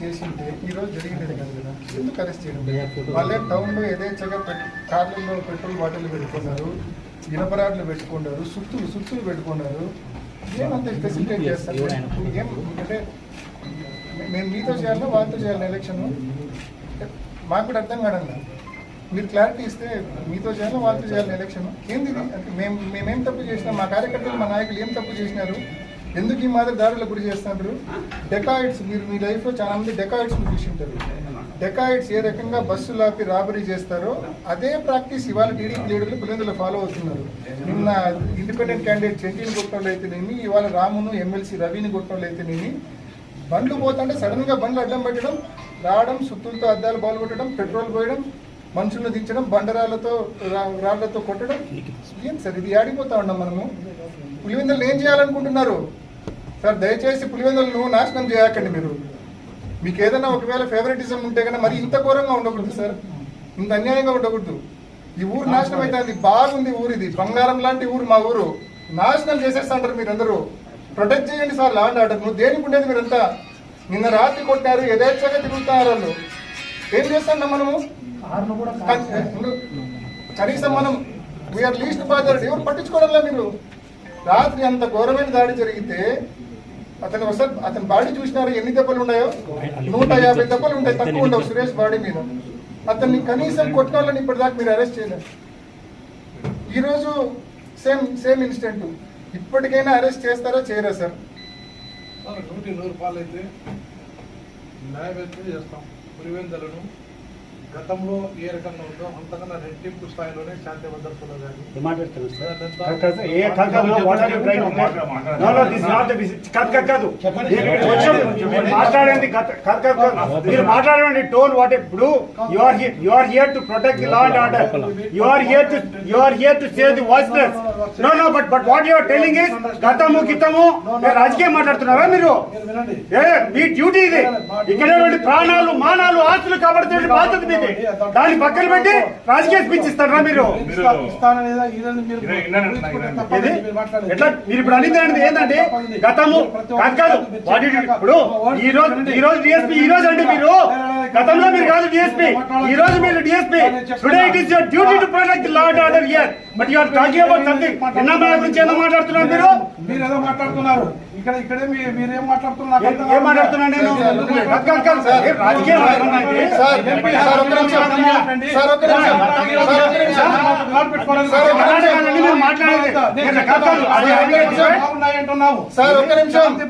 చేసేది కాదు కదా. ఎందుకు అరెస్ట్ చేయడం? వాళ్ళే టౌన్లో యథేచ్ఛగా కార్లలో పెట్రోల్ బాటిల్ పెట్టుకున్నారు ఇనపరాడ్లు పెట్టుకున్నారు సుత్తులు సుత్తులు పెట్టుకున్నారు. ఏమంత ఫెసిలిటేట్ చేస్తారు? ఏం అంటే మేము మీతో చేయాలా వాళ్ళతో చేయాలి ఎలక్షన్ మాకు కూడా అర్థం కాదన్న. మీరు క్లారిటీ ఇస్తే మీతో చేయాలా వాళ్ళతో చేయాలి ఎలక్షన్ ఏంది? అంటే మేము మేమేం తప్పు చేసినాం? మా కార్యకర్తలు మా నాయకులు ఏం తప్పు చేసినారు? ఎందుకు ఈ మాదిరి దారుల గురి చేస్తున్నారు డెకాయిడ్స్ మీరు మీ లైఫ్లో చాలా మంది డెకాయిడ్స్ చూసి ఉంటారు డెకాయిడ్స్ ఏ రకంగా బస్సులు ఆపి రాబరీ చేస్తారో అదే ప్రాక్టీస్ ఇవాళ టీడీపీ లీడర్లు పులివెందులో ఫాలో అవుతున్నారు. నిన్న ఇండిపెండెంట్ క్యాండిడేట్ చెట్టిని కొట్టడం అయితేనేమి ఇవాళ రామును ఎమ్మెల్సీ రవిని కొట్టడం అయితేనేమి బండ్లు పోతుంటే సడన్గా బండ్లు అడ్డం పెట్టడం రావడం సుత్తులతో అద్దాలు బాల్గొట్టడం పెట్రోల్ పోయడం మనుషులను దించడం బండరాళ్ళతో రా- రాళ్ళతో కొట్టడం? ఏం సార్ ఇది ఆడిపోతా ఉన్నాం మనము. పులివెందులను ఏం చేయాలనుకుంటున్నారు? సార్ దయచేసి పులివెందులను నాశనం చేయకండి మీరు. మీకు ఏదైనా ఒకవేళ ఫేవరెటిజం ఉంటే కన్నా మరి ఇంత ఘోరంగా ఉండకూడదు సార్. ఇంత అన్యాయంగా ఉండకూడదు. ఈ ఊరు నాశనం అవుతుంది బాగుంది ఊరు ఇది. బంగారం లాంటి ఊరు మా ఊరు. నాశనం చేసేస్తాంటారు మీరందరూ. ప్రొటెక్ట్ చేయండి సార్ లాండ్ ఆర్డర్ నువ్వు దేనికి ఉండేది మీరంతా? నిన్న రాత్రి కొట్టారు యథేచ్ఛగా తిరుగుతున్నారు వాళ్ళు. ఏం చేస్తాం మనము? కనీసం మనం వీఆర్ లీస్ట్ బాధ్యత ఎవరు పట్టించుకోవడంలా మీరు? రాత్రి అంత ఘోరమైన దాడి జరిగితే అతను ఒకసారి అతని బాడీ చూసినారు? ఎన్ని దెబ్బలు ఉన్నాయో? నూట యాభై దెబ్బలు ఉంటాయి. తక్కువ ఉండవు సురేష్ బాడీ మీద. అతన్ని కనీసం కొట్టిన వాళ్ళని ఇప్పటిదాకా మీరు అరెస్ట్ చేయలేరు ఈరోజు సేమ్ సేమ్ ఇన్సిడెంట్ ఇప్పటికైనా అరెస్ట్ చేస్తారా? చేయరా సార్ నూటి నూరు రూపాయలు అయితే న్యాయవేత్తలు చేస్తాం. పులివెందలను గతంలో ఏ రకంగా ఉందో అంతకన్నా రెట్టింపు స్థాయిలోనే శాంతి భద్రతలు మాట్లాడండి. మీరు మాట్లాడండి టోన్ వాట్ ఇప్పుడు. You are you are here to protect law and order you are here to you are here to save the voiceless no no but but what you are telling is గతము గితము మీరు రాజకీయం మాట్లాడుతున్నారా మీరు? ఏ మీ duty ఇది. ఇక్కడ ప్రాణాలు మానాలు ఆస్తులు కాబడుతున్న బాధ్యత మీది దాన్ని పక్కన పెట్టి రాజకీయ స్పీచ్ ఇస్తారా మీరు. ఎట్లా? మీరు ఇప్పుడు అనేది ఏంటంటే గతము కాదు ఇప్పుడు ఈ రోజు ఈ రోజు డిఎస్పీ ఈ రోజు అంటే మీరు. గతంలో మీరు కాదు డిఎస్పీ ఈ రోజు మీరు DSP today it is your duty to protect the law and order here but you are talking about something నిన్న గురించి ఏదో మాట్లాడుతున్నారు మీరు? మీరు ఏదో మాట్లాడుతున్నారు ఇక్కడ ఇక్కడే మీరు ఏం మాట్లాడుతున్నారు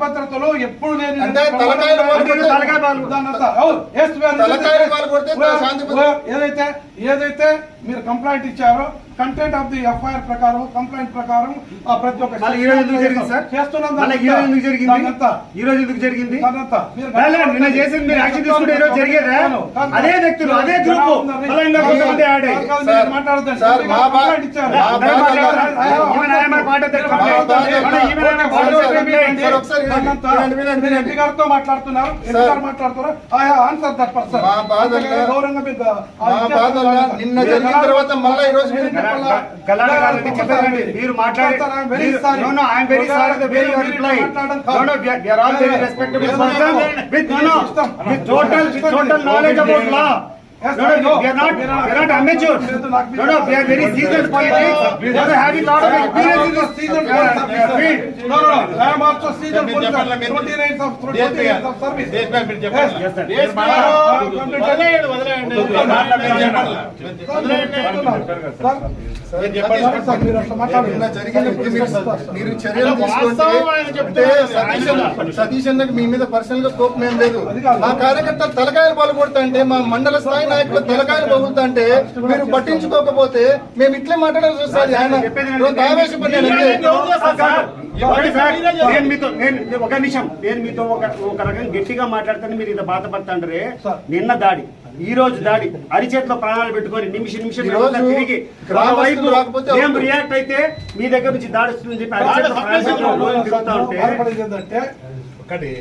భద్రతలు ఎప్పుడు ఏదైతే ఏదైతే మీరు కంప్లైంట్ ఇచ్చారో కంటెంట్ ఆఫ్ ది ఎఫ్ఐఆర్ ప్రకారం కంప్లైంట్ ప్రకారం ఆ ప్రతి ఒక్క మళ్ళీ ఈ రోజు ఎందుకు జరిగింది సార్ చేస్తున్నాం మళ్ళీ ఈ రోజు ఎందుకు జరిగింది. ఈ రోజు ఎందుకు జరిగింది. మీరు మళ్ళీ నిన్న చేసింది మీరు యాక్షన్ తీసుకుంటే ఈ రోజు జరిగేదా కాదు, కాదు. అదే వ్యక్తులు అదే గ్రూప్ మళ్ళీ ఇంకా కొంతమంది యాడ్ అయ్యి. కాదు, గారితో మాట్లాడుతున్నారు ఎంపీ సార్. గారు మాట్లాడుతున్నారు. ఐ ఆన్సర్ దట్ పర్సన్ గౌరవంగా. నిన్న జరిగిన తర్వాత మళ్ళా ఈ రోజు మీరు మీరు sorry. no, no, No, we are- we are all very respectable persons with, no, no, with total, with total knowledge about law. Yes, No, no, I know. we are not, we are not amateurs. No, no, we are very seasoned politics. We are having lot of experience in this Seasoned uh, uh, field. No, no. I am also seasoned 20 years of- 20 DSP years of service. Yes. Yes, sir. వదిలేయండి. మీరు చర్యలు తీసుకుంటే. సతీష్ అన్న- సతీష్ అన్నకి మీ మీద పర్సనల్గా కోపం ఏం లేదు. మా కార్యకర్తలు తలకాయలు పలుకొడతా అంటే మా మండల స్థాయి నాయకులు తలకాయలు పగులుతా అంటే మీరు పట్టించుకోకపోతే మేము ఇట్లే మాట్లాడాల్సి వస్తుంది ఆయన చెప్పేది కొంత ఆవేశపడ్డాడు అంతే. ఒకటి సార్, నేను మీతో నేను ఒక నిమిషం నేను మీతో ఒక ఒక రకంగా గట్టిగా మాట్లాడుతాను మీరు ఇంత బాధపడుతుంటారే. నిన్న దాడి ఈ రోజు దాడి అరిచేతిలో ప్రాణాలు పెట్టుకొని నిమిషం నిమిషం తిరిగి మేము. రియాక్ట్ అయితే మీ దగ్గర నుంచి దాడి వస్తుందని చెప్పి అరిచేతిలో ప్రాణాలు తిరుగుతా ఉంటే ఒకటి